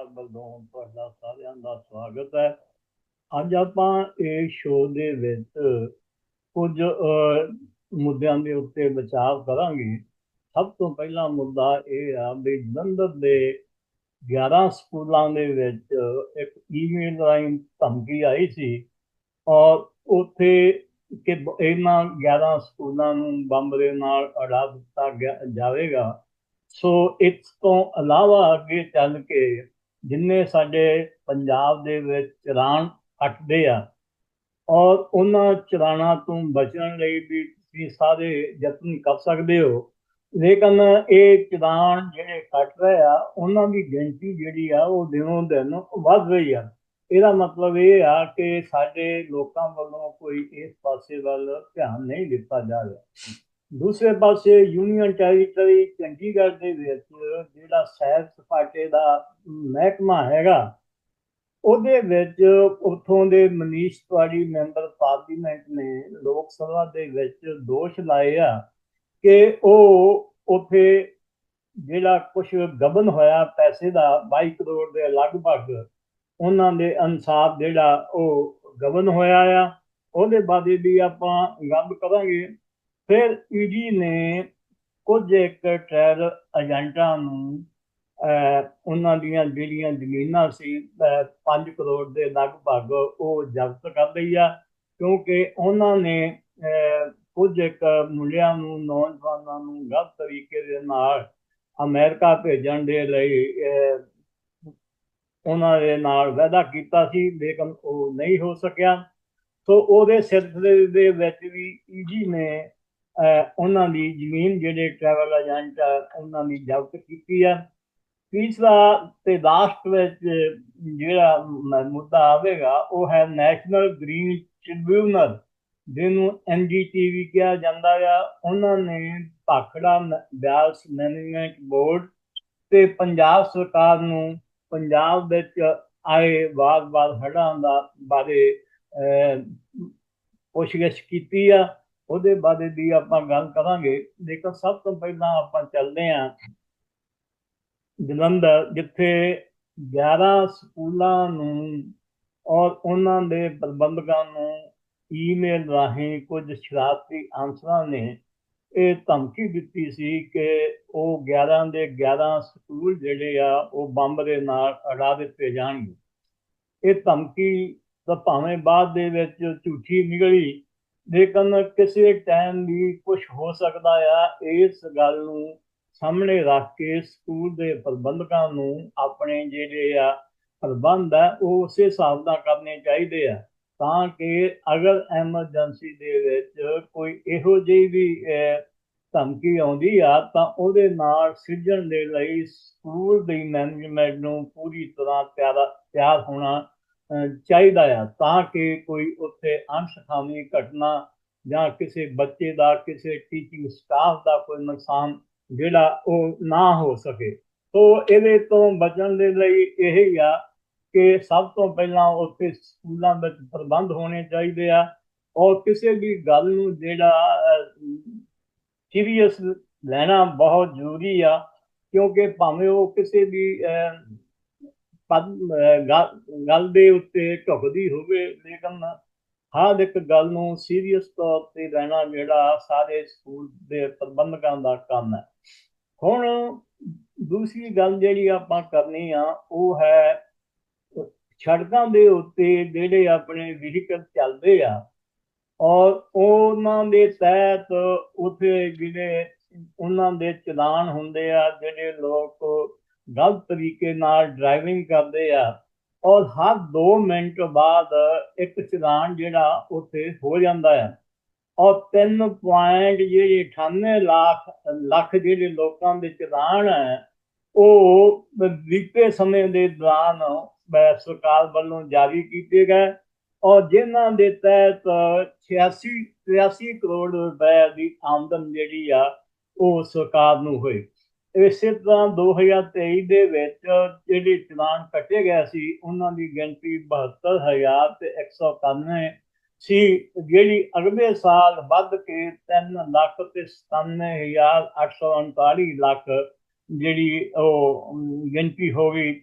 ਸਰਕਾਰ ਵੱਲੋਂ ਤੁਹਾਡਾ ਸਾਰਿਆਂ ਦਾ ਸਵਾਗਤ ਹੈ। ਅੱਜ ਆਪਾਂ ਇਹ ਸ਼ੋਅ ਦੇ ਵਿੱਚ ਕੁਝ ਅਹ, ਮੁੱਦਿਆਂ ਦੇ ਉੱਤੇ ਵਿਚਾਰ ਕਰਾਂਗੇ। ਸਭ ਤੋਂ ਪਹਿਲਾ ਮੁੱਦਾ ਇਹ ਆ ਵੀ ਜਲੰਧਰ ਦੇ 11 ਸਕੂਲਾਂ ਦੇ ਵਿੱਚ ਇੱਕ ਈਮੇਲ ਰਾਹੀਂ ਧਮਕੀ ਆਈ ਸੀ ਔਰ ਉੱਥੇ ਕਿ ਇਹਨਾਂ 11 ਸਕੂਲਾਂ ਨੂੰ ਬੰਬ ਦੇ ਨਾਲ ਅੜਾ ਦਿੱਤਾ ਗਿਆ ਜਾਵੇਗਾ। ਸੋ ਇਸ ਤੋਂ ਇਲਾਵਾ ਅੱਗੇ ਚੱਲ ਕੇ ਜਿੰਨੇ ਸਾਡੇ ਪੰਜਾਬ ਦੇ ਵਿੱਚ ਚਲਾਨ ਕੱਟਦੇ ਆ ਔਰ ਉਹਨਾਂ ਚਲਾਨਾਂ ਤੋਂ ਬਚਣ ਲਈ ਵੀ ਤੁਸੀਂ ਸਾਰੇ ਯਤਨ ਕਰ ਸਕਦੇ ਹੋ। ਲੇਕਿਨ ਇਹ ਚਲਾਨ ਜਿਹੜੇ ਕੱਟ ਰਹੇ ਆ, ਉਹਨਾਂ ਦੀ ਗਿਣਤੀ ਜਿਹੜੀ ਆ, ਉਹ ਦਿਨੋਂ ਦਿਨ ਵੱਧ ਰਹੀ ਆ। ਇਹਦਾ ਮਤਲਬ ਇਹ ਆ ਕਿ ਸਾਡੇ ਲੋਕਾਂ ਵੱਲੋਂ ਕੋਈ ਇਸ ਪਾਸੇ ਵੱਲ ਧਿਆਨ ਨਹੀਂ ਦਿੱਤਾ ਜਾ ਰਿਹਾ। ਦੂਸਰੇ ਪਾਸੇ ਯੂਨੀਅਨ ਟੈਰੀਟਰੀ ਚੰਡੀਗੜ੍ਹ ਦੇ ਵਿੱਚ ਜਿਹੜਾ ਸੈਰ ਸਪਾਟੇ ਦਾ ਮਹਿਕਮਾ ਹੈਗਾ, ਉਹਦੇ ਵਿੱਚ ਉਥੋਂ ਦੇ ਮਨੀਸ਼ ਤਿਵਾੜੀ ਮੈਂਬਰ ਪਾਰਲੀਮੈਂਟ ਨੇ ਲੋਕ ਸਭਾ ਦੇ ਵਿੱਚ ਦੋਸ਼ ਲਾਏ ਆ ਕਿ ਉਹ ਉਥੇ ਜਿਹੜਾ ਕੁਝ ਗਬਨ ਹੋਇਆ ਪੈਸੇ ਦਾ 22 ਕਰੋੜ ਦੇ ਲਗਭਗ, ਉਹਨਾਂ ਦੇ ਅਨਸਾਰ ਜਿਹੜਾ ਉਹ ਗਬਨ ਹੋਇਆ ਆ, ਉਹਦੇ ਬਾਰੇ ਵੀ ਆਪਾਂ ਗੱਲ ਕਰਾਂਗੇ ਫਿਰ ਈਡੀ ਨੇ ਕੁਝ ਇੱਕ ਟ੍ਰੈਵਲ ਏਜੰਟਾਂ ਨੂੰ ਅਹ, ਉਹਨਾਂ ਦੀਆਂ ਜਿਹੜੀਆਂ ਜ਼ਮੀਨਾਂ ਸੀ 5 ਕਰੋੜ ਦੇ ਲਗਭਗ ਉਹ ਜ਼ਬਤ ਕਰ ਲਈ ਆ ਕਿਉਂਕਿ ਉਹਨਾਂ ਨੇ ਅਹ, ਕੁਝ ਇੱਕ ਮੁੰਡਿਆਂ ਨੂੰ ਨੌਜਵਾਨਾਂ ਨੂੰ ਗਲਤ ਤਰੀਕੇ ਦੇ ਨਾਲ ਅਮਰੀਕਾ ਭੇਜਣ ਦੇ ਲਈ ਉਹਨਾਂ ਦੇ ਨਾਲ ਵਾਅਦਾ ਕੀਤਾ ਸੀ ਲੇਕਿਨ ਉਹ ਨਹੀਂ ਹੋ ਸਕਿਆ। ਸੋ ਉਹਦੇ ਸਿਲਸਿਲੇ ਦੇ ਵਿੱਚ ਵੀ ਈਡੀ ਨੇ ਉਹਨਾਂ ਦੀ ਜ਼ਮੀਨ ਜਿਹੜੇ ਟਰੈਵਲ ਏਜੰਟ ਆ, ਉਹਨਾਂ ਦੀ ਜ਼ਬਤ ਕੀਤੀ ਆ। ਤੀਸਰਾ ਤੇ ਲਾਸਟ ਵਿੱਚ ਜਿਹੜਾ ਮੁੱਦਾ ਆਵੇਗਾ, ਉਹ ਹੈ ਨੈਸ਼ਨਲ ਗ੍ਰੀਨ ਟ੍ਰਿਬਿਊਨਲ ਜਿਹਨੂੰ ਐਨਜੀਟੀ ਵੀ ਕਿਹਾ ਜਾਂਦਾ ਆ। ਉਹਨਾਂ ਨੇ ਭਾਖੜਾ ਬਿਆਸ ਮੈਨੇਜਮੈਂਟ ਬੋਰਡ ਤੇ ਪੰਜਾਬ ਸਰਕਾਰ ਨੂੰ ਪੰਜਾਬ ਵਿੱਚ ਆਏ ਵਾਰ-ਵਾਰ ਹੜ੍ਹਾਂ ਦਾ ਬਾਰੇ ਪੁੱਛਗਿੱਛ ਕੀਤੀ ਆ। ਉਹਦੇ ਬਾਰੇ ਵੀ ਆਪਾਂ ਗੱਲ ਕਰਾਂਗੇ। ਲੇਕਿਨ ਸਭ ਤੋਂ ਪਹਿਲਾਂ ਆਪਾਂ ਚੱਲਦੇ ਹਾਂ ਜਲੰਧਰ, ਜਿੱਥੇ 11 ਸਕੂਲਾਂ ਨੂੰ ਔਰ ਉਹਨਾਂ ਦੇ ਪ੍ਰਬੰਧਕਾਂ ਨੂੰ ਈਮੇਲ ਰਾਹੀਂ ਕੁਝ ਸ਼ਰਾਰਤੀ ਆਂਸਰਾਂ ਨੇ, ਇਹ ਧਮਕੀ ਦਿੱਤੀ ਸੀ ਕਿ ਉਹ 11 ਦੇ 11 ਸਕੂਲ ਜਿਹੜੇ ਆ, ਉਹ ਬੰਬ ਦੇ ਨਾਲ ਅੜਾ ਦਿੱਤੇ ਜਾਣਗੇ। ਇਹ ਧਮਕੀ ਤਾਂ ਭਾਵੇਂ ਬਾਅਦ ਦੇ ਵਿੱਚ ਝੂਠੀ ਨਿਕਲੀ ਲੇਕਿਨ ਕਿਸੇ ਟਾਈਮ ਵੀ ਕੁਝ ਹੋ ਸਕਦਾ ਆ, ਇਸ ਗੱਲ ਨੂੰ ਸਾਹਮਣੇ ਰੱਖ ਕੇ ਸਕੂਲ ਦੇ ਪ੍ਰਬੰਧਕਾਂ ਨੂੰ ਆਪਣੇ ਜਿਹੜੇ ਆ ਪ੍ਰਬੰਧ ਆ, ਉਹ ਉਸੇ ਹਿਸਾਬ ਨਾਲ ਕਰਨੇ ਚਾਹੀਦੇ ਆ। ਤਾਂ ਕਿ ਅਗਰ ਐਮਰਜੈਂਸੀ ਦੇ ਵਿੱਚ ਕੋਈ ਇਹੋ ਜਿਹੀ ਵੀ ਧਮਕੀ ਆਉਂਦੀ ਆ, ਤਾਂ ਉਹਦੇ ਨਾਲ ਸਿੱਝਣ ਦੇ ਲਈ ਸਕੂਲ ਦੀ ਮੈਨੇਜਮੈਂਟ ਨੂੰ ਪੂਰੀ ਤਰ੍ਹਾਂ ਤਿਆਰ ਤਿਆਰ ਹੋਣਾ ਚਾਹੀਦਾ ਆ ਤਾਂ ਕਿ ਕੋਈ ਉੱਥੇ ਅਣਸਖਾਵੀ ਘਟਨਾ ਜਾਂ ਕਿਸੇ ਬੱਚੇ ਦਾ, ਕਿਸੇ ਟੀਚਿੰਗ ਸਟਾਫ ਦਾ ਕੋਈ ਨੁਕਸਾਨ ਜਿਹੜਾ ਉਹ ਨਾ ਹੋ ਸਕੇ। ਸੋ ਇਹਦੇ ਤੋਂ ਬਚਣ ਦੇ ਲਈ ਇਹ ਹੀ ਆ ਕਿ ਸਭ ਤੋਂ ਪਹਿਲਾਂ ਉੱਥੇ ਸਕੂਲਾਂ ਵਿੱਚ ਪ੍ਰਬੰਧ ਹੋਣੇ ਚਾਹੀਦੇ ਆ ਔਰ ਕਿਸੇ ਵੀ ਗੱਲ ਨੂੰ ਜਿਹੜਾ ਸੀਰੀਅਸ ਲੈਣਾ ਬਹੁਤ ਜ਼ਰੂਰੀ ਆ ਕਿਉਂਕਿ ਭਾਵੇਂ ਉਹ ਕਿਸੇ ਵੀ ਗੱਲ- ਦੇ ਉੱਤੇ ਝੁਕਦੀ ਹੋਵੇ, ਲੇਕਿਨ ਹਰ ਇੱਕ ਗੱਲ ਨੂੰ ਸੀਰੀਅਸ ਤੌਰ ਤੇ ਲੈਣਾ ਜਿਹੜਾ ਸਾਰੇ ਸਕੂਲ ਦੇ ਪ੍ਰਬੰਧਕਾਂ ਦਾ ਕੰਮ ਹੈ। ਹੁਣ ਦੂਸਰੀ ਗੱਲ ਜਿਹੜੀ ਆਪਾਂ ਕਰਨੀ ਆ, ਉਹ ਹੈ ਸੜਕਾਂ ਦੇ ਉੱਤੇ ਜਿਹੜੇ ਆਪਣੇ ਵਹੀਕਲ ਚੱਲਦੇ ਆ, ਔਰ ਉਹਨਾਂ ਦੇ ਤਹਿਤ ਉਥੇ ਜਿਹੜੇ, ਉਹਨਾਂ ਦੇ ਚਲਾਨ ਹੁੰਦੇ ਆ, ਜਿਹੜੇ ਲੋਕ ਗਲਤ ਤਰੀਕੇ ਨਾਲ ਡਰਾਈਵਿੰਗ ਕਰਦੇ ਆ ਔਰ ਹਰ 2 ਮਿੰਟ ਬਾਅਦ ਇੱਕ ਚਲਾਨ ਜਿਹੜਾ ਉੱਥੇ ਹੋ ਜਾਂਦਾ ਹੈ ਔਰ 3 ਪੁਆਇੰਟ ਜਿਹੜੇ 98 ਲੱਖ ਲੱਖ ਜਿਹੜੇ ਲੋਕਾਂ ਦੇ ਚਲਾਨ ਹੈ ਉਹ ਬੀਤੇ ਸਮੇਂ ਦੇ ਦੌਰਾਨ ਸਰਕਾਰ ਵੱਲੋਂ ਜਾਰੀ ਕੀਤੇ ਗਏ ਔਰ ਜਿਨ੍ਹਾਂ ਦੇ ਤਹਿਤ 86 83 ਕਰੋੜ ਰੁਪਏ ਦੀ ਆਮਦਨ ਜਿਹੜੀ ਆ, ਉਹ ਸਰਕਾਰ ਨੂੰ ਹੋਈ। ਇਸੇ ਤਰ੍ਹਾਂ 2023 ਦੇ ਵਿੱਚ ਜਿਹੜੇ ਚਲਾਨ ਕੱਟੇ ਗਏ ਸੀ, ਉਹਨਾਂ ਦੀ ਗਿਣਤੀ 72000 ਤੇ 191 ਸੀ ਜਿਹੜੀ ਅਗਲੇ ਸਾਲ ਵੱਧ ਕੇ 3 ਲੱਖ ਤੇ 97839 ਲੱਖ ਜਿਹੜੀ ਉਹ ਗਿਣਤੀ ਹੋ ਗਈ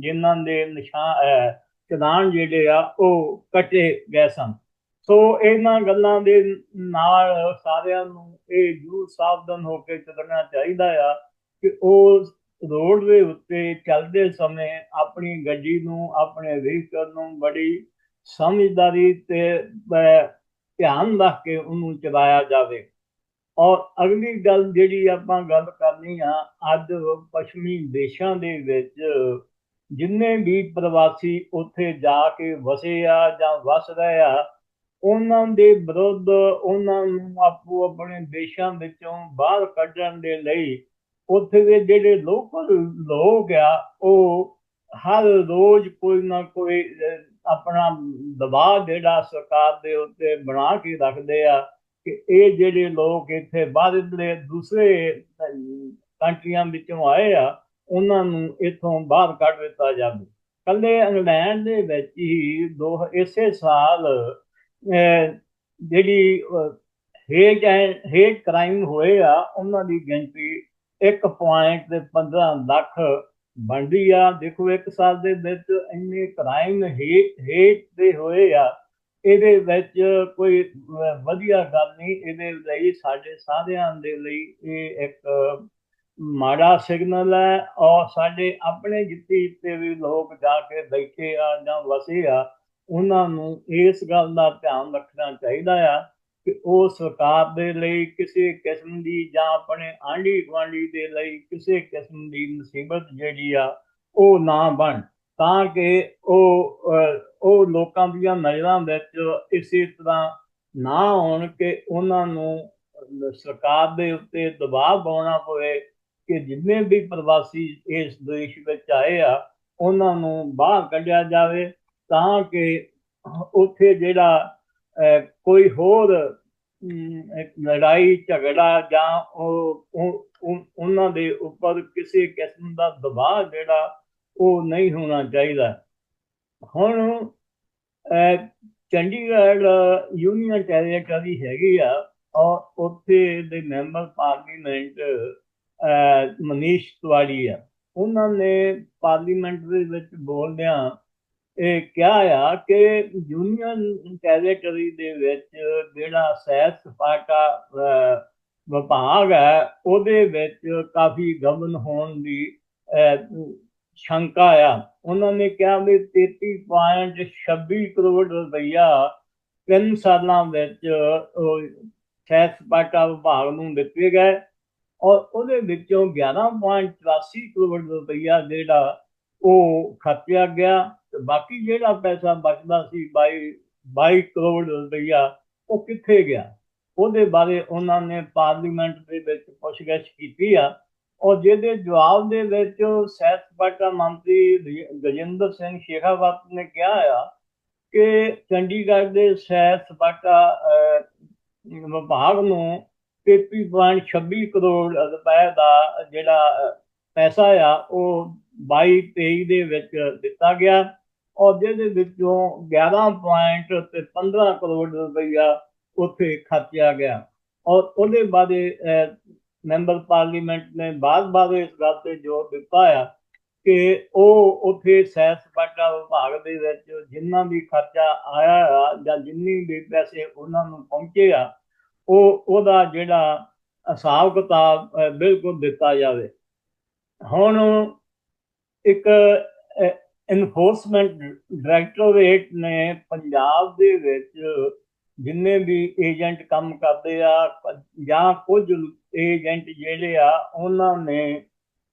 ਜਿਨ੍ਹਾਂ ਦੇ ਨਿਸ਼ਾਨ ਚਲਾਨ ਜਿਹੜੇ ਆ, ਉਹ ਕੱਟੇ ਗਏ ਸਨ। ਸੋ ਇਹਨਾਂ ਗੱਲਾਂ ਦੇ ਨਾਲ ਸਾਰਿਆਂ ਨੂੰ ਇਹ ਜੂ ਸਾਵਧਾਨ ਹੋ ਕੇ ਚੱਲਣਾ ਚਾਹੀਦਾ ਆ। ਕਿ ਉਹ ਰੋਡ ਦੇ ਉੱਤੇ ਚੱਲਦੇ ਸਮੇਂ ਆਪਣੀ ਗੱਡੀ ਨੂੰ, ਆਪਣੇ ਵਹੀਕਲ ਨੂੰ ਬੜੀ ਸਮਝਦਾਰੀ ਤੇ ਧਿਆਨ ਰੱਖ ਕੇ ਉਹਨੂੰ ਚਲਾਇਆ ਜਾਵੇ। ਔਰ ਅਗਲੀ ਗੱਲ ਜਿਹੜੀ ਆਪਾਂ ਗੱਲ ਕਰਨੀ ਆ, ਅੱਜ ਪੱਛਮੀ ਦੇਸ਼ਾਂ ਦੇ ਵਿੱਚ ਜਿੰਨੇ ਵੀ ਪ੍ਰਵਾਸੀ ਉੱਥੇ ਜਾ ਕੇ ਵਸੇ ਆ ਜਾਂ ਵਸ ਰਹੇ ਆ, ਉਹਨਾਂ ਦੇ ਵਿਰੁੱਧ ਉਹਨਾਂ ਨੂੰ ਆਪੋ ਆਪਣੇ ਦੇਸ਼ਾਂ ਵਿੱਚੋਂ ਬਾਹਰ ਕੱਢਣ ਦੇ ਲਈ ਉੱਥੇ ਦੇ ਜਿਹੜੇ ਲੋਕਲ ਲੋਕ ਆ, ਉਹ ਹਰ ਰੋਜ਼ ਕੋਈ ਨਾ ਕੋਈ ਆਪਣਾ ਦਬਾਅ ਜਿਹੜਾ ਸਰਕਾਰ ਦੇ ਉੱਤੇ ਬਣਾ ਕੇ ਰੱਖਦੇ ਆ ਕਿ ਇਹ ਜਿਹੜੇ ਲੋਕ ਇੱਥੇ ਬਾਹਰ ਦੂਸਰੇ ਕੰਟਰੀਆਂ ਵਿੱਚੋਂ ਆਏ ਆ, ਉਹਨਾਂ ਨੂੰ ਇੱਥੋਂ ਬਾਹਰ ਕੱਢ ਦਿੱਤਾ ਜਾਵੇ। ਕੱਲੇ ਇੰਗਲੈਂਡ ਦੇ ਵਿੱਚ ਹੀ ਦੋ, ਇਸੇ ਸਾਲ ਜਿਹੜੀ ਹੇਟ ਹੇਟ ਕ੍ਰਾਈਮ ਹੋਏ ਆ, ਉਹਨਾਂ ਦੀ ਗਿਣਤੀ 1 ਤੇ 15 ਲੱਖ ਬਣਦੀ ਆ। ਦੇਖੋ ਇੱਕ ਸਾਲ ਦੇ ਵਿੱਚ ਇੰਨੇ ਕ੍ਰਾਈਮ ਹੇਟ ਹੇਟ ਦੇ ਹੋਏ ਆ। ਇਹਦੇ ਵਿੱਚ ਕੋਈ ਵਧੀਆ ਗੱਲ ਨਹੀਂ। ਇਹਦੇ ਲਈ ਸਾਡੇ ਸਾਰਿਆਂ ਦੇ ਲਈ ਇਹ ਇੱਕ ਮਾੜਾ ਸਿਗਨਲ ਹੈ। ਔਰ ਸਾਡੇ ਆਪਣੇ ਜਿੱਤੀ ਜਿੱਤੇ ਵੀ ਲੋਕ ਜਾ ਕੇ ਬੈਠੇ ਆ ਜਾਂ ਵਸੇ ਆ, ਉਹਨਾਂ ਨੂੰ ਇਸ ਗੱਲ ਦਾ ਧਿਆਨ ਰੱਖਣਾ ਚਾਹੀਦਾ ਆ। ਕਿ ਉਹ ਸਰਕਾਰ ਦੇ ਲਈ ਕਿਸੇ ਕਿਸਮ ਦੀ ਜਾਂ ਆਪਣੇ ਆਂਢੀ ਗੁਆਂਢੀ ਦੇ ਲਈ ਕਿਸੇ ਕਿਸਮ ਦੀ ਮੁਸੀਬਤ ਜਿਹੜੀ ਆ, ਉਹ ਨਾ ਬਣ। ਤਾਂ ਕਿ ਉਹ ਉਹ ਲੋਕਾਂ ਦੀਆਂ ਨਜ਼ਰਾਂ ਵਿੱਚ ਇਸੇ ਤਰ੍ਹਾਂ ਨਾ ਹੋਣ ਕਿ ਉਹਨਾਂ ਨੂੰ ਸਰਕਾਰ ਦੇ ਉੱਤੇ ਦਬਾਅ ਪਾਉਣਾ ਪਵੇ ਕਿ ਜਿੰਨੇ ਵੀ ਪ੍ਰਵਾਸੀ ਇਸ ਦੇਸ਼ ਵਿੱਚ ਆਏ ਆ, ਉਹਨਾਂ ਨੂੰ ਬਾਹਰ ਕੱਢਿਆ ਜਾਵੇ ਤਾਂ ਕਿ ਉੱਥੇ ਜਿਹੜਾ ਕੋਈ ਹੋਰ ਲੜਾਈ, ਝਗੜਾ ਜਾਂ ਉਹ ਉਹਨਾਂ ਦੇ ਉੱਪਰ ਕਿਸੇ ਕਿਸਮ ਦਾ ਦਬਾਅ ਜਿਹੜਾ ਉਹ ਨਹੀਂ ਹੋਣਾ ਚਾਹੀਦਾ। ਹੁਣ ਚੰਡੀਗੜ੍ਹ ਯੂਨੀਅਨ ਟੈਰੀਟਰੀ ਹੈਗੀ ਆ, ਔਰ ਉੱਥੇ ਦੇ ਮੈਂਬਰ ਪਾਰਲੀਮੈਂਟ ਮਨੀਸ਼ ਤਿਵਾੜੀ ਆ। ਉਹਨਾਂ ਨੇ ਪਾਰਲੀਮੈਂਟ ਦੇ ਵਿੱਚ ਬੋਲਦਿਆਂ ਇਹ ਕਿਹਾ ਆ ਕਿ ਯੂਨੀਅਨ ਟੈਰੀਟਰੀ ਦੇ ਵਿੱਚ ਜਿਹੜਾ ਸੈਰ ਸਪਾਟਾ ਵਿਭਾਗ ਹੈ, ਉਹਦੇ ਵਿੱਚ ਕਾਫੀ ਗਮਨ ਹੋਣ ਦੀ ਸ਼ੰਕਾ ਆ। ਉਹਨਾਂ ਨੇ ਕਿਹਾ ਵੀ 33.26 ਕਰੋੜ ਰੁਪਈਆ ਤਿੰਨ ਸਾਲਾਂ ਵਿੱਚ ਸੈਰ ਸਪਾਟਾ ਵਿਭਾਗ ਨੂੰ ਦਿੱਤੇ ਗਏ। ਔਰ ਉਹਦੇ ਵਿੱਚੋਂ 11.84 ਕਰੋੜ ਰੁਪਈਆ ਜਿਹੜਾ ਉਹ ਖਰਚਿਆ ਗਿਆ। ਤੇ ਬਾਕੀ ਜਿਹੜਾ ਪੈਸਾ ਬਚਦਾ ਸੀ 22 22 ਕਰੋੜ ਰੁਪਈਆ, ਉਹ ਕਿੱਥੇ ਗਿਆ? ਉਹਦੇ ਬਾਰੇ ਉਹਨਾਂ ਨੇ ਪਾਰਲੀਮੈਂਟ ਦੇ ਵਿੱਚ ਪੁੱਛਗਿੱਛ ਕੀਤੀ ਆ। ਔਰ ਜਿਹਦੇ ਜਵਾਬ ਦੇ ਵਿੱਚ ਸਹਿਤ ਸਪਾਟਾ ਮੰਤਰੀ ਗਜਿੰਦਰ ਸਿੰਘ ਸ਼ੇਖਾਵਤ ਨੇ ਕਿਹਾ ਆ ਕਿ ਚੰਡੀਗੜ੍ਹ ਦੇ ਸੈਰ ਸਪਾਟਾ ਵਿਭਾਗ ਨੂੰ 33.26 ਕਰੋੜ ਰੁਪਏ ਦਾ ਜਿਹੜਾ ਪੈਸਾ ਆ, ਉਹ 22 23 ਦੇ ਵਿੱਚ ਦਿੱਤਾ ਗਿਆ। ਔਰ ਜਿਹਦੇ ਵਿੱਚੋਂ 11 ਪੁਆਇੰਟ ਤੇ 15 ਕਰੋੜ ਰੁਪਈਆ ਉੱਥੇ ਖਰਚਿਆ ਗਿਆ। ਔਰ ਉਹਦੇ ਬਾਰੇ ਮੈਂਬਰ ਪਾਰਲੀਮੈਂਟ ਨੇ ਬਾਅਦ-ਬਾਅਦ ਇਸ ਗੱਲ ਤੇ ਜ਼ੋਰ ਦਿੱਤਾ ਆ ਕਿ ਉਹ ਉੱਥੇ ਸੈਰ ਸਪਾਟਾ ਵਿਭਾਗ ਦੇ ਵਿੱਚ ਜਿੰਨਾ ਵੀ ਖਰਚਾ ਆਇਆ ਆ ਜਾਂ ਜਿੰਨੀ ਵੀ ਪੈਸੇ ਉਹਨਾਂ ਨੂੰ ਪਹੁੰਚੇ ਆ, ਉਹ, ਉਹਦਾ ਜਿਹੜਾ ਹਿਸਾਬ ਕਿਤਾਬ ਬਿਲਕੁਲ ਦਿੱਤਾ ਜਾਵੇ। ਹੁਣ ਇੱਕ ਇਨਫੋਰਸਮੈਂਟ ਡਾਇਰੈਕਟੋਰੇਟ ਨੇ ਪੰਜਾਬ ਦੇ ਵਿੱਚ ਜਿੰਨੇ ਵੀ ਏਜੰਟ ਕੰਮ ਕਰਦੇ ਆ, ਜਾਂ ਕੁਝ ਏਜੰਟ ਜਿਹੜੇ ਆ, ਉਹਨਾਂ ਨੇ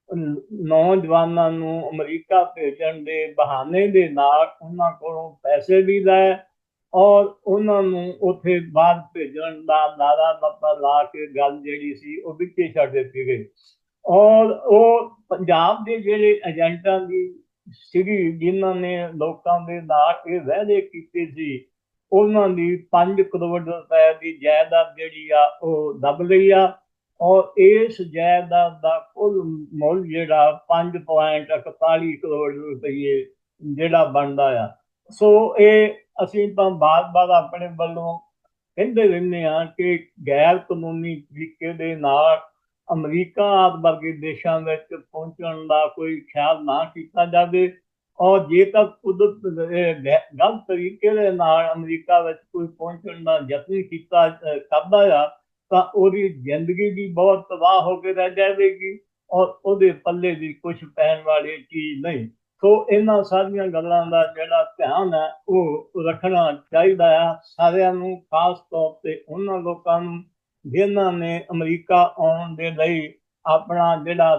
ਨੌਜਵਾਨਾਂ ਨੂੰ ਅਮਰੀਕਾ ਭੇਜਣ ਦੇ ਬਹਾਨੇ ਦੇ ਨਾਲ ਉਹਨਾਂ ਕੋਲੋਂ ਪੈਸੇ ਵੀ ਲਏ ਔਰ ਉਹਨਾਂ ਨੂੰ ਉੱਥੇ ਬਾਅਦ ਭੇਜਣ ਦਾ ਨਾਰਾ ਬੱਤਾ ਲਾ ਕੇ ਗੱਲ ਜਿਹੜੀ ਸੀ ਉਹ ਵਿੱਚੇ ਛੱਡ ਦਿੱਤੀ ਗਈ। ਔਰ ਉਹ ਪੰਜਾਬ ਦੇ ਜਿਹੜੇ ਏਜੰਟਾਂ ਦੀ ਸਿਰੀ ਜਿਨ੍ਹਾਂ ਨੇ ਲੋਕਾਂ ਦੇ ਨਾਲ ਇਹ ਵਾਅਦੇ ਕੀਤੇ ਸੀ, ਉਹਨਾਂ ਦੀ 5 ਕਰੋੜ ਰੁਪਏ ਦੀ ਜਾਇਦਾਦ ਜਿਹੜੀ ਆ, ਉਹ ਦੱਬ ਲਈ ਆ। ਔਰ ਇਸ ਜਾਇਦਾਦ ਦਾ ਕੁੱਲ ਮੁੱਲ ਜਿਹੜਾ 5.41 ਕਰੋੜ ਰੁਪਏ ਜਿਹੜਾ ਬਣਦਾ ਆ। ਸੋ ਇਹ ਅਸੀਂ ਤਾਂ ਬਾਤ-ਬਾਤ ਆਪਣੇ ਵੱਲੋਂ ਕਹਿੰਦੇ ਰਹਿੰਦੇ ਆ ਕਿ ਗੈਰ ਕਾਨੂੰਨੀ ਤਰੀਕੇ ਦੇ ਨਾਲ ਅਮਰੀਕਾ ਆਦਿ ਵਰਗੇ ਦੇਸ਼ਾਂ ਵਿੱਚ ਪਹੁੰਚਣ ਦਾ ਕੋਈ ਖਿਆਲ ਨਾ ਕੀਤਾ ਜਾਵੇ ਔਰ ਜੇ ਤਾਂ ਕੁਦਰਤ ਗਲਤ ਤਰੀਕੇ ਦੇ ਨਾਲ ਅਮਰੀਕਾ ਵਿੱਚ ਕੋਈ ਪਹੁੰਚਣ ਦਾ ਯਤਨ ਕੀਤਾ ਕਰਦਾ ਆ, ਤਾਂ ਉਹਦੀ ਜ਼ਿੰਦਗੀ ਵੀ ਬਹੁਤ ਤਬਾਹ ਹੋ ਕੇ ਰਹਿ ਜਾਵੇਗੀ ਔਰ ਉਹਦੇ ਪੱਲੇ ਵੀ ਕੁਝ ਪੈਣ ਵਾਲੀ ਚੀਜ਼ ਨਹੀਂ। ਸੋ ਇਹਨਾਂ ਸਾਰੀਆਂ ਗੱਲਾਂ ਦਾ ਜਿਹੜਾ ਧਿਆਨ ਹੈ, ਉਹ ਰੱਖਣਾ ਚਾਹੀਦਾ ਆ ਸਾਰਿਆਂ ਨੂੰ, ਖਾਸ ਤੌਰ ਤੇ ਉਹਨਾਂ ਲੋਕਾਂ ਨੂੰ। ਜਿਨ੍ਹਾਂ ਨੇ ਅਮਰੀਕਾ ਆਉਣ ਦੇ ਲਈ ਆਪਣਾ ਜਿਹੜਾ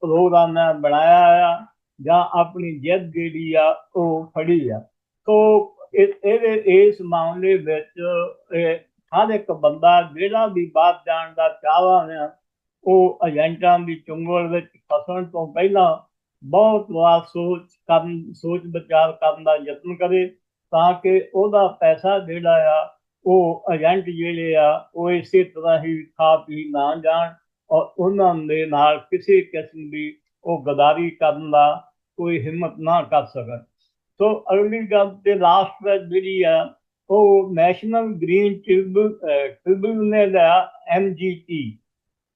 ਪ੍ਰੋਗਰਾਮ ਹੈ ਬਣਾਇਆ ਆ ਜਾਂ ਆਪਣੀ ਜਿੱਦ ਜਿਹੜੀ ਆ ਉਹ ਫੜੀ ਆ। ਸੋ ਇਹਦੇ, ਇਸ ਮਾਮਲੇ ਵਿੱਚ ਹਰ ਇੱਕ ਬੰਦਾ ਜਿਹੜਾ ਵੀ ਬਾਤ ਜਾਣ ਦਾ ਚਾਹਵਾਂ ਉਹ ਏਜੰਟਾਂ ਦੀ ਚੁੰਗਲ ਵਿੱਚ ਫਸਣ ਤੋਂ ਪਹਿਲਾਂ ਬਹੁਤ ਵਾਰ ਸੋਚ ਕਰਨ ਸੋਚ ਵਿਚਾਰ ਕਰਨ ਦਾ ਯਤਨ ਕਰੇ, ਤਾਂ ਕਿ ਉਹਦਾ ਪੈਸਾ ਜਿਹੜਾ ਆ ਉਹ ਏਜੰਟ ਜਿਹੜੇ ਆ, ਉਹ ਇਸੇ ਤਰ੍ਹਾਂ ਹੀ ਖਾ ਪੀ ਨਾ ਜਾਣ ਔਰ ਉਹਨਾਂ ਦੇ ਨਾਲ ਕਿਸੇ ਕਿਸਮ ਦੀ ਉਹ ਗਦਾਰੀ ਕਰਨ ਦਾ ਕੋਈ ਹਿੰਮਤ ਨਾ ਕਰ ਸਕਣ। ਸੋ ਅਗਲੀ ਗੱਲ ਤੇ ਲਾਸਟ ਵਿੱਚ ਜਿਹੜੀ ਆ, ਉਹ ਨੈਸ਼ਨਲ ਗ੍ਰੀਨ ਟ੍ਰਿਬਿਊਨਲ ਨੇ ਦਾ ਐਮਜੀਟੀ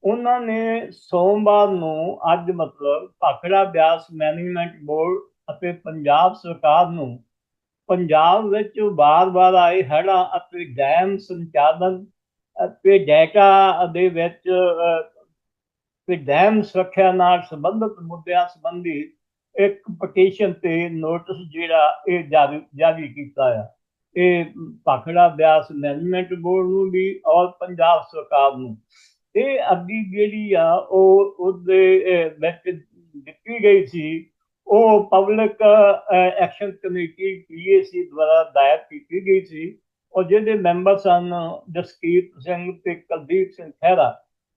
ਉਹਨਾਂ ਨੇ ਸੋਮਵਾਰ ਨੂੰ ਅੱਜ ਮਤਲਬ ਭਾਖੜਾ ਬਿਆਸ ਮੈਨੇਜਮੈਂਟ ਬੋਰਡ ਅਤੇ ਪੰਜਾਬ ਸਰਕਾਰ ਨੂੰ ਪੰਜਾਬ ਵਿੱਚ ਬਾਰ-ਬਾਰ ਆਏ ਹੜ੍ਹਾਂ ਅਤੇ ਡੈਮ ਸੰਚਾਲਨ ਅਤੇ ਡੈਟਾ ਦੇ ਵਿੱਚ ਤੇ ਡੈਮ ਸੁਰੱਖਿਆ ਨਾਲ ਸੰਬੰਧਿਤ ਮੁੱਦਿਆਂ ਸੰਬੰਧੀ ਇੱਕ ਪਟੀਸ਼ਨ ਤੇ ਨੋਟਿਸ ਜਿਹੜਾ ਇਹ ਜਾਰੀ ਜਾਰੀ ਕੀਤਾ ਆ। ਇਹ ਭਾਖੜਾ ਬਿਆਸ ਮੈਨੇਜਮੈਂਟ ਬੋਰਡ ਨੂੰ ਵੀ, ਔਰ ਪੰਜਾਬ ਸਰਕਾਰ ਨੂੰ। ਇਹ ਅੱਡੀ ਜਿਹੜੀ ਆ, ਉਹ, ਉਹਦੇ ਵਿੱਚ ਦਿੱਤੀ ਗਈ ਸੀ ਉਹ ਪਬਲਿਕ ਐਕਸ਼ਨ ਕਮੇਟੀ ਪੀਏਸੀ ਦੁਆਰਾ ਦਾਇਰ ਕੀਤੀ ਗਈ ਸੀ। ਔਰ ਜਿਹਦੇ ਮੈਂਬਰ ਸਨ ਜਸਕੀਤ ਸਿੰਘ ਤੇ ਕੁਲਦੀਪ ਸਿੰਘ ਖਹਿਰਾ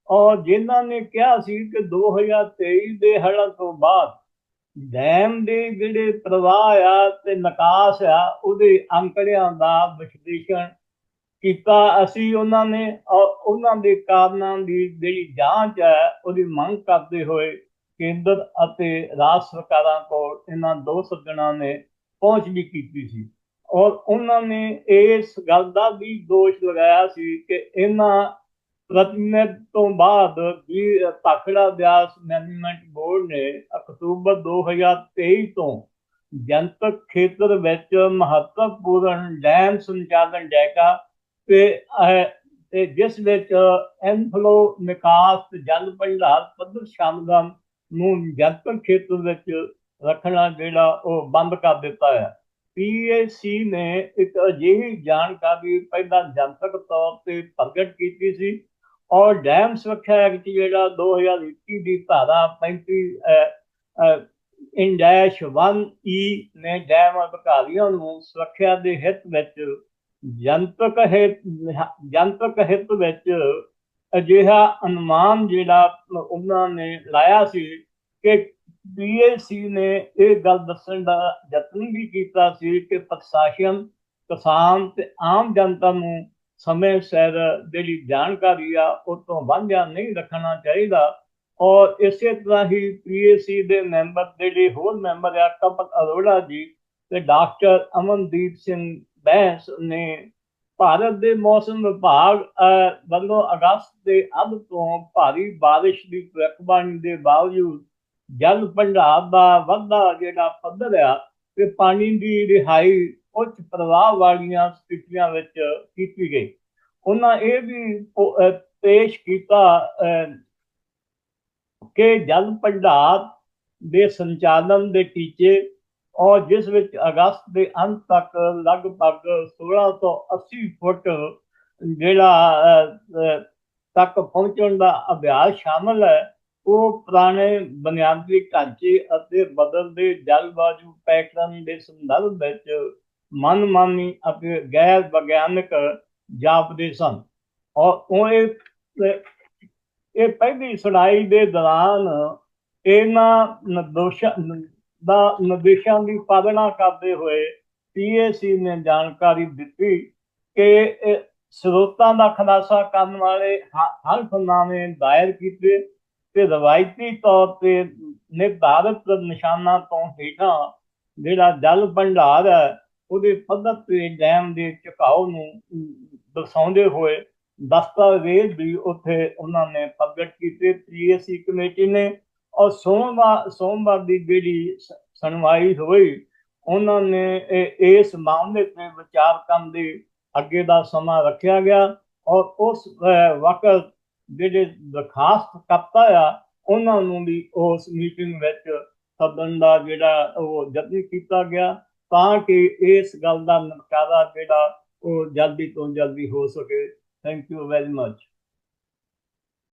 ਔਰ ਜਿਨ੍ਹਾਂ ਨੇ ਕਿਹਾ ਸੀ ਕਿ 2023 ਦੇ ਹੜ੍ਹਾਂ ਤੋਂ ਬਾਅਦ ਡੈਮ ਦੇ ਜਿਹੜੇ ਪ੍ਰਵਾਹ ਆ ਤੇ ਨਿਕਾਸ ਆ, ਉਹਦੇ ਅੰਕੜਿਆਂ ਦਾ ਵਿਸ਼ਲੇਸ਼ਣ ਕੀਤਾ। ਅਸੀਂ ਉਹਨਾਂ ਨੇ ਉਹਨਾਂ ਦੇ ਕਾਰਨਾਂ ਦੀ ਜਿਹੜੀ ਜਾਂਚ ਹੈ, ਉਹਦੀ ਮੰਗ ਕਰਦੇ ਹੋਏ ਕੇਂਦਰ ਅਤੇ ਰਾਜ ਸਰਕਾਰਾਂ ਕੋਲ ਇਹਨਾਂ ਦੋ ਸੱਜਣਾਂ ਨੇ ਪਹੁੰਚ ਵੀ ਕੀਤੀ ਸੀ। ਔਰ ਉਹਨਾਂ ਨੇ ਇਸ ਗੱਲ ਦਾ ਵੀ ਦੋਸ਼ ਲਗਾਇਆ ਸੀ ਕਿ ਇਹਨਾਂ ਪ੍ਰਤੀਨਿਧ ਤੋਂ ਬਾਅਦ ਵੀ ਪਾਖੜਾ ਵਿਆਸ ਮੈਨੇਜਮੈਂਟ ਬੋਰਡ ਨੇ ਅਕਤੂਬਰ 2023 ਤੋਂ ਜਨਤਕ ਖੇਤਰ ਵਿੱਚ ਮਹੱਤਵਪੂਰਨ ਡੈਮ ਸੰਚਾਲਨ ਡੈਕਾ ਤੇ ਤੇ ਜਿਸ ਵਿੱਚ ਐਨਫਲੋ ਨਿਕਾਸ, ਜਲ ਭੰਡਾਰ, ਪੱਧਰ ਸ਼ਾਮਲਾਂ ਨੂੰ ਜਨਤਕ ਖੇਤਰ ਵਿੱਚ ਰੱਖਣਾ ਜਿਹੜਾ ਉਹ ਬੰਦ ਕਰ ਦਿੱਤਾ ਹੈ। ਪੀਏਸੀ ਨੇ ਇੱਕ ਅਜਿਹੀ ਜਾਣਕਾਰੀ ਪਹਿਲਾਂ ਜਨਤਕ ਤੌਰ ਤੇ ਪ੍ਰਗਟ ਕੀਤੀ ਸੀ। ਔਰ ਡੈਮ ਸੁਰੱਖਿਆ ਐਕਟ ਜਿਹੜਾ 2021 ਦੀ ਧਾਰਾ 35 ਇੰਡੈਸ਼ ਡੈਸ਼ 1 ਈ ਨੇ ਡੈਮ ਅਧਿਕਾਰੀਆਂ ਨੂੰ ਸੁਰੱਖਿਆ ਦੇ ਹਿੱਤ ਵਿੱਚ ਜਨਤਕ ਹਿੱਤ ਜਨਤਕ ਹਿੱਤ ਵਿੱਚ ਅਜਿਹਾ ਅਨੁਮਾਨ ਜਿਹੜਾ ਉਹਨਾਂ ਨੇ ਲਾਇਆ ਸੀ ਕਿ ਪੀਐਸਸੀ ਨੇ ਇਹ ਗੱਲ ਦੱਸਣ ਦਾ ਯਤਨ ਵੀ ਕੀਤਾ ਸੀ ਕਿ ਪ੍ਰਸ਼ਾਸਨ, ਕਿਸਾਨ ਤੇ ਆਮ ਜਨਤਾ ਨੂੰ ਸਮੇਂ ਸਿਰ ਜਿਹੜੀ ਜਾਣਕਾਰੀ ਆ ਉਹ ਤੋਂ ਵਾਂਝਾ ਨਹੀਂ ਰੱਖਣਾ ਚਾਹੀਦਾ। ਔਰ ਇਸੇ ਤਰ੍ਹਾਂ ਹੀ ਪੀਏਸੀ ਦੇ ਮੈਂਬਰ ਜਿਹੜੇ ਹੋਰ ਮੈਂਬਰ ਆ, ਕਪਲ ਅਰੋੜਾ ਜੀ ਤੇ ਡਾਕਟਰ ਅਮਨਦੀਪ ਸਿੰਘ ਬੈਂਸ ਨੇ ਭਾਰਤ ਦੇ ਮੌਸਮ ਵਿਭਾਗ ਵੱਲੋਂ ਅਗਸਤ ਦੇ ਅੱਧ ਤੋਂ ਭਾਰੀ ਬਾਰਿਸ਼ ਦੀ ਭਵਿੱਖਬਾਣੀ ਦੇ ਬਾਵਜੂਦ ਜਲ ਭੰਡਾਰ ਦਾ ਵਾਧਾ ਜਿਹੜਾ ਪੱਧਰ ਆ ਤੇ ਪਾਣੀ ਦੀ ਰਿਹਾਈ ਉੱਚ ਪ੍ਰਵਾਹ ਵਾਲੀਆਂ ਸਥਿਤੀਆਂ ਵਿੱਚ ਕੀਤੀ ਗਈ। ਉਹਨਾਂ ਇਹ ਵੀ ਪੇਸ਼ ਕੀਤਾ ਕਿ ਜਲ ਭੰਡਾਰ ਦੇ ਸੰਚਾਲਨ ਦੇ ਟੀਚੇ ਔਰ ਜਿਸ ਵਿੱਚ ਅਗਸਤ ਦੇ ਅੰਤ ਤੱਕ ਲਗਭਗ 16 ਤੋਂ 80 ਫੁੱਟ ਜਿਹੜਾ ਤੱਕ ਪਹੁੰਚਣ ਦਾ ਅਭਿਆਸ ਸ਼ਾਮਲ ਹੈ, ਉਹ ਪੁਰਾਣੇ ਬੁਨਿਆਦੀ ਢਾਂਚੇ ਅਤੇ ਬਦਲਦੇ ਜਲਵਾਯੂ ਪੈਟਰਨ ਦੇ ਸੰਦਰਭ ਵਿੱਚ ਮਨਮਾਨੀ ਅਤੇ ਗੈਰ ਵਿਗਿਆਨਕ ਜਾਪਦੇ ਸਨ। ਔਰ ਉਹ ਇਹ ਪਹਿਲੀ ਸੁਣਾਈ ਦੇ ਦੌਰਾਨ ਇਹਨਾਂ ਨਿਰਦੋਸ਼ਾਂ ਦਾ ਨਿਰਦੇਸ਼ਾਂ ਦੀ ਪਾਲਣਾ ਕਰਦੇ ਹੋਏ ਪੀਏਸੀ ਨੇ ਜਾਣਕਾਰੀ ਦਿੱਤੀ ਕਿ ਸਰੋਤਾਂ ਦਾ ਖਲਾਸਾ ਕਰਨ ਵਾਲੇ ਹਲਫਨਾਮੇ ਦਾਇਰ ਕੀਤੇ ਤੇ ਰਵਾਇਤੀ ਤੌਰ ਤੇ ਨਿਰਧਾਰਿਤ ਨਿਸ਼ਾਨਾਂ ਤੋਂ ਹੇਠਾਂ ਜਿਹੜਾ ਜਲ ਭੰਡਾਰ ਹੈ, ਉਹਦੇ ਪੱਧਰ ਤੇ ਡੈਮ ਦੇ ਝੁਕਾਓ ਨੂੰ ਦਰਸਾਉਂਦੇ ਹੋਏ ਦਸਤਾਵੇਜ਼ ਵੀ ਉੱਥੇ ਉਹਨਾਂ ਨੇ ਪ੍ਰਗਟ ਕੀਤੇ। ਪੀਐਸਸੀ ਕਮੇਟੀ ਨੇ ਔਰ ਸੋਮਵਾਰ ਸੋਮਵਾਰ ਦੀ ਜਿਹੜੀ ਸੁਣਵਾਈ ਹੋਈ, ਉਹਨਾਂ ਨੇ ਇਸ ਮਾਮਲੇ ਤੇ ਵਿਚਾਰ ਕਰਨ ਦੀ ਅੱਗੇ ਦਾ ਸਮਾਂ ਰੱਖਿਆ ਗਿਆ ਔਰ ਉਸ ਵਕਤ ਜਿਹੜੇ ਦਰਖਾਸਤ ਕਰਤਾ ਆ, ਉਹਨਾਂ ਨੂੰ ਵੀ ਉਸ ਮੀਟਿੰਗ ਵਿੱਚ ਸੱਦਣ ਦਾ ਜਿਹੜਾ ਉਹ ਯਤਨ ਕੀਤਾ ਗਿਆ ਤਾਂ ਕਿ ਇਸ ਗੱਲ ਦਾ ਨਿਪਟਾਰਾ ਜਿਹੜਾ ਉਹ ਜਲਦੀ ਤੋਂ ਜਲਦੀ ਹੋ ਸਕੇ। Thank you very much